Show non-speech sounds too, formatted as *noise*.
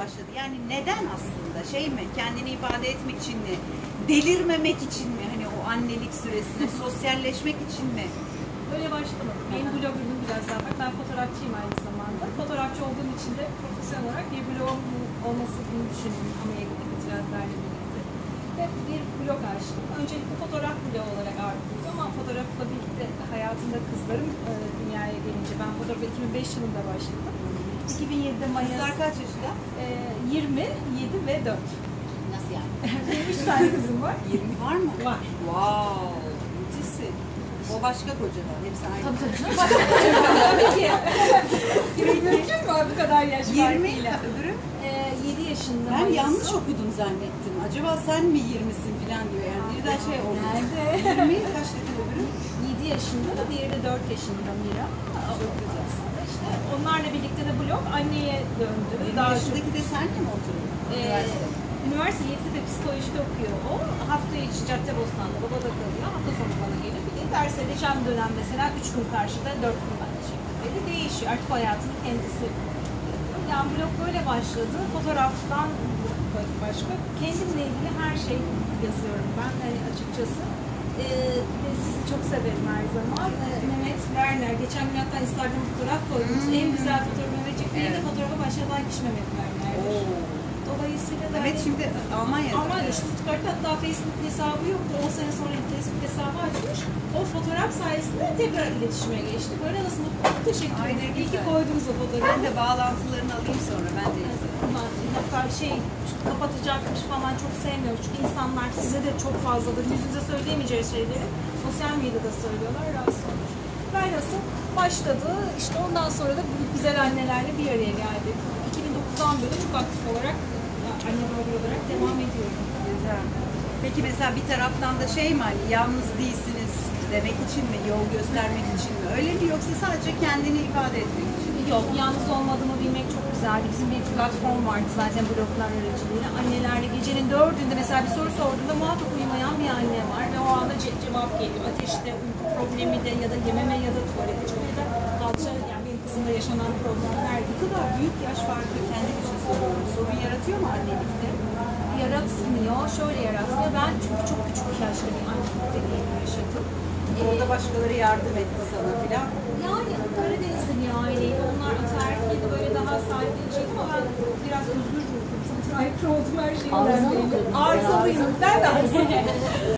başladı? Yani neden aslında? Şey mi? Kendini ifade etmek için mi? Delirmemek için mi? Hani o annelik süresinde *laughs* sosyalleşmek için mi? Öyle başlamadım. Benim blogumum biraz daha var. Ben fotoğrafçıyım aynı zamanda. Fotoğrafçı olduğum için de profesyonel olarak bir blogum olmasını düşündüm Amerika'daki trendlerle birlikte. Ve bir blog açtım. Öncelikle fotoğraf blogu olarak ağırlıklıydı ama fotoğrafla birlikte hayatımda kızlarım e, dünyaya gelince ben fotoğrafa 2005 yılında başladım. 2007'de Mayıs Kızlar kaç yaşında? e, 20, 7 ve 4. Nasıl yani? *laughs* Benim 3 tane kızım var. 20 var mı? Var. Wow. Müthişsin. O başka kocadan. Hepsi aynı. Tabii tabii. *laughs* Tabii ki. Mümkün mü bu kadar yaş 20 farkıyla? öbürü? Ee, 7 yaşında. Ben Mayıs. yanlış okudum zannettim. Acaba sen mi 20'sin falan diyor. Yani birden şey oldu. Nerede? 20 kaç dedin öbürü? 7 yaşında da diğeri de 4 yaşında Mira. Çok güzel. İşte onlarla birlikte de blog anneye döndü. 20 Daha çok yaşındaki de senle mi oturuyor? Ee, Üniversite. üniversite Yeditepe psikolojide okuyor o. Hafta içi Caddebostan'da babada kalıyor. Hafta sonu bana geliyor. Bir de dersleri geçen dönem mesela 3 gün karşıda 4 gün ben şeklinde değişiyor. Artık hayatının kendisi. Yani blog böyle başladı. Fotoğraftan başka. Kendimle ilgili her şey yazıyorum ben hani açıkçası. Ee, sizi çok severim her zaman. Ee, Mehmet Werner, geçen gün hatta Instagram fotoğraf koydunuz. En güzel fotoğraf Mehmet çekti. Evet. Evet. fotoğrafa başlatan kişi Mehmet Werner'dir. Dolayısıyla da Mehmet şimdi Almanya'da. ama işte Stuttgart'ta hatta Facebook hesabı yoktu. 10 sene sonra bir Facebook hesabı açmış. O fotoğraf sayesinde tekrar iletişime geçtik. Böyle nasıl mutlu. Teşekkür ederim. İyi ki koydunuz o Ben fotoğrafı. de bağlantılarını alayım sonra. Ben de Hatta şey kapatacakmış falan çok sevmiyorum. Çünkü insanlar size de çok fazladır. Yüzünüze söyleyemeyeceği şeyleri sosyal medyada söylüyorlar. Rahatsız olmuş. Velhasıl başladı. İşte ondan sonra da bu güzel annelerle bir araya geldik. 2009'dan beri çok aktif olarak anne baba olarak devam ediyorum. Güzel. Peki mesela bir taraftan da şey mi hani yalnız değilsiniz demek için mi, yol göstermek için mi? Öyle mi yoksa sadece kendini ifade etmek için mi? Yok, yalnız olmadığımı bilmek çok güzeldi. Bizim bir platform vardı zaten bloglar aracılığıyla. Annelerle gecenin dördünde mesela bir soru sorduğunda muhakkak uyumayan bir anne var ve o anda ce- cevap geliyor. Ateşte, uyku problemi de ya da yememe ya da tuvalete çıkma ya da kalça, yani benim kızımda yaşanan problemler Bu kadar büyük yaş farkı kendim için soruyorum. Sorun yaratıyor mu annelikte? yaratmıyor. Şöyle yaratmıyor. Ben çünkü çok küçük yaşta annelik deneyimi yaşadım. Ee, Orada başkaları yardım etti sana filan. Yani Karadeniz'de bir aileydi. Onlar ataerkildi böyle daha sahipleyecek ama ben biraz özgür ruhluyum. Sınıf oldum her şeyi. Arızalı öğrendim. mıydın? Arızalıyım. Ben de arızalıyım. *laughs*